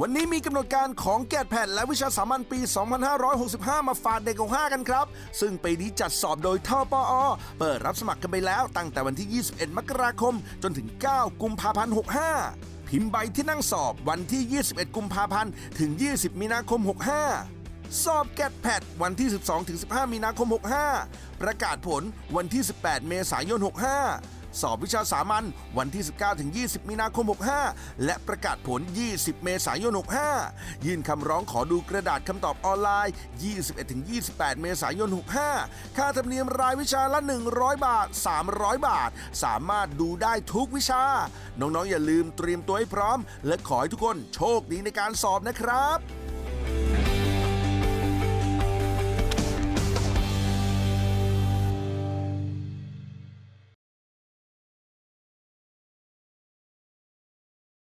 วันนี้มีกำหนดการของแกดแพดและวิชาสามัญปี 2565 มาฝากเด็ก65กันครับ ซึ่งปีนี้จัดสอบโดยทปอ เปิดรับสมัครกันไปแล้วตั้งแต่วันที่ 21 มกราคม จนถึง 9 กุมภาพันธ์ 65 พิมพ์ใบที่นั่งสอบวันที่ 21 กุมภาพันธ์ ถึง 20 มีนาคม 65 สอบแกดแพดวันที่ 12-15 มีนาคม 65 ประกาศผลวันที่ 18 เมษายน 65 สอบวิชาสามัญวันที่ 19ถึง20 มีนาคม 65 และประกาศผล 20 เมษายน 65 ยื่นคำร้องขอดูกระดาษคำตอบออนไลน์ 21ถึง28 เมษายน 65 ค่าธรรมเนียมรายวิชาละ 100 บาท 300 บาท สามารถดูได้ทุกวิชา น้องๆ อย่าลืมเตรียมตัวให้พร้อม และขอให้ทุกคนโชคดีในการสอบนะครับ